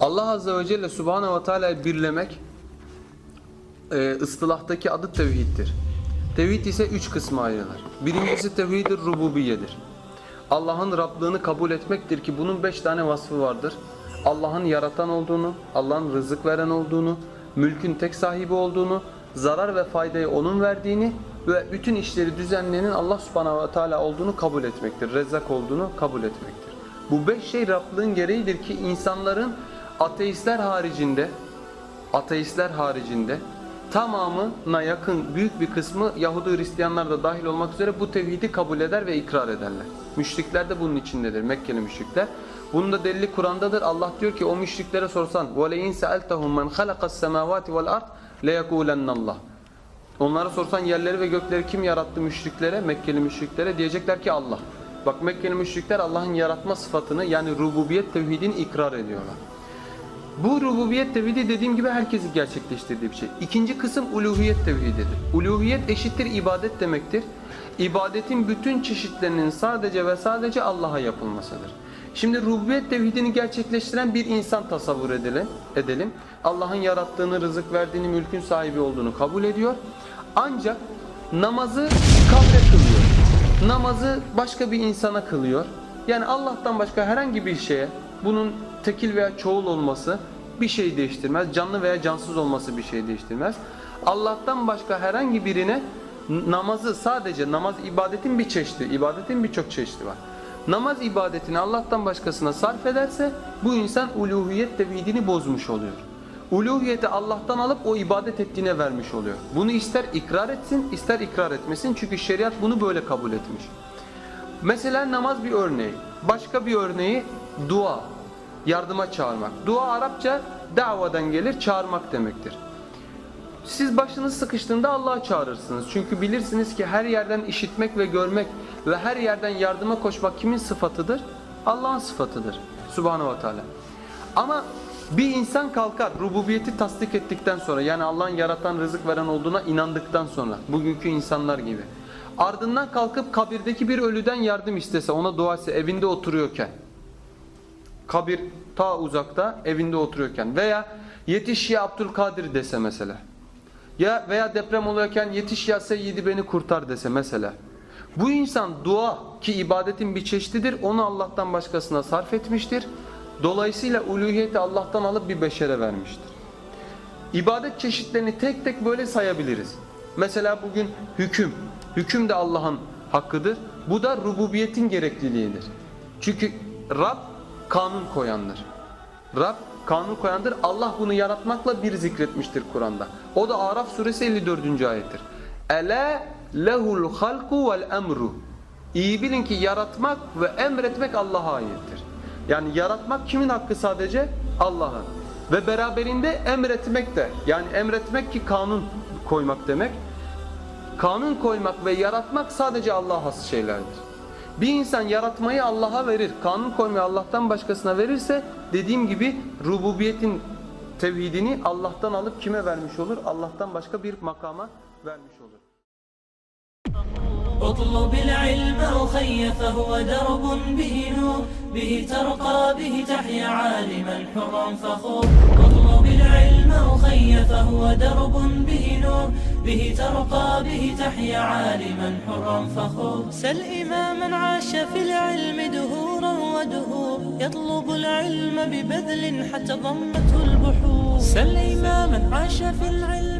Allah Azze ve Celle Subhanahu ve Teala'yı birlemek e, ıstılahtaki adı tevhiddir. Tevhid ise üç kısma ayrılır. Birincisi tevhid-i rububiyedir. Allah'ın Rablığını kabul etmektir ki bunun beş tane vasfı vardır. Allah'ın yaratan olduğunu, Allah'ın rızık veren olduğunu, mülkün tek sahibi olduğunu, zarar ve faydayı onun verdiğini ve bütün işleri düzenleyenin Allah subhanahu ve teala olduğunu kabul etmektir. Rezzak olduğunu kabul etmektir. Bu beş şey Rablığın gereğidir ki insanların ateistler haricinde ateistler haricinde tamamına yakın büyük bir kısmı Yahudi Hristiyanlar da dahil olmak üzere bu tevhidi kabul eder ve ikrar ederler. Müşrikler de bunun içindedir. Mekkeli müşrikler. Bunun da delili Kur'an'dadır. Allah diyor ki o müşriklere sorsan وَلَيْنْ سَأَلْتَهُمْ مَنْ خَلَقَ السَّمَاوَاتِ وَالْأَرْضِ لَيَقُولَنَّ اللّٰهِ Onlara sorsan yerleri ve gökleri kim yarattı müşriklere, Mekkeli müşriklere diyecekler ki Allah. Bak Mekkeli müşrikler Allah'ın yaratma sıfatını yani rububiyet tevhidini ikrar ediyorlar. Bu rububiyet tevhidi dediğim gibi herkesin gerçekleştirdiği bir şey. İkinci kısım uluhiyet tevhididir. Uluhiyet eşittir ibadet demektir. İbadetin bütün çeşitlerinin sadece ve sadece Allah'a yapılmasıdır. Şimdi rububiyet tevhidini gerçekleştiren bir insan tasavvur edelim. edelim. Allah'ın yarattığını, rızık verdiğini, mülkün sahibi olduğunu kabul ediyor. Ancak namazı kabre kılıyor. Namazı başka bir insana kılıyor. Yani Allah'tan başka herhangi bir şeye bunun tekil veya çoğul olması bir şey değiştirmez. Canlı veya cansız olması bir şey değiştirmez. Allah'tan başka herhangi birine namazı sadece namaz ibadetin bir çeşidi, ibadetin birçok çeşidi var. Namaz ibadetini Allah'tan başkasına sarf ederse bu insan uluhiyet tevhidini bozmuş oluyor. Uluhiyeti Allah'tan alıp o ibadet ettiğine vermiş oluyor. Bunu ister ikrar etsin, ister ikrar etmesin. Çünkü şeriat bunu böyle kabul etmiş. Mesela namaz bir örneği. Başka bir örneği dua. Yardıma çağırmak. Dua Arapça davadan gelir, çağırmak demektir. Siz başınız sıkıştığında Allah'a çağırırsınız. Çünkü bilirsiniz ki her yerden işitmek ve görmek ve her yerden yardıma koşmak kimin sıfatıdır? Allah'ın sıfatıdır. Subhanahu ve Teala. Ama bir insan kalkar rububiyeti tasdik ettikten sonra yani Allah'ın yaratan rızık veren olduğuna inandıktan sonra bugünkü insanlar gibi. Ardından kalkıp kabirdeki bir ölüden yardım istese ona dua etse evinde oturuyorken kabir ta uzakta evinde oturuyorken veya yetiş ya Abdülkadir dese mesela. Ya veya deprem oluyorken yetiş ya Seyyidi beni kurtar dese mesela. Bu insan dua ki ibadetin bir çeşididir onu Allah'tan başkasına sarf etmiştir. Dolayısıyla uluhiyeti Allah'tan alıp bir beşere vermiştir. İbadet çeşitlerini tek tek böyle sayabiliriz. Mesela bugün hüküm. Hüküm de Allah'ın hakkıdır. Bu da rububiyetin gerekliliğidir. Çünkü Rab kanun koyandır. Rab kanun koyandır. Allah bunu yaratmakla bir zikretmiştir Kur'an'da. O da Araf suresi 54. ayettir. Ele lehul halku vel emru. İyi bilin ki yaratmak ve emretmek Allah'a aittir. Yani yaratmak kimin hakkı sadece? Allah'ın. Ve beraberinde emretmek de yani emretmek ki kanun koymak demek. Kanun koymak ve yaratmak sadece Allah'a has şeylerdir. Bir insan yaratmayı Allah'a verir, kanun koymayı Allah'tan başkasına verirse dediğim gibi rububiyetin tevhidini Allah'tan alıp kime vermiş olur? Allah'tan başka bir makama vermiş olur. اطلب العلم أخي فهو درب به نور به ترقى به تحيا عالما حرا فخور اطلب العلم أخي فهو درب به نور به ترقى به تحيا عالما حرا فخور. سل إماما عاش في العلم دهورا ودهور. يطلب العلم ببذل حتى ضمته البحور. سل إماما عاش في العلم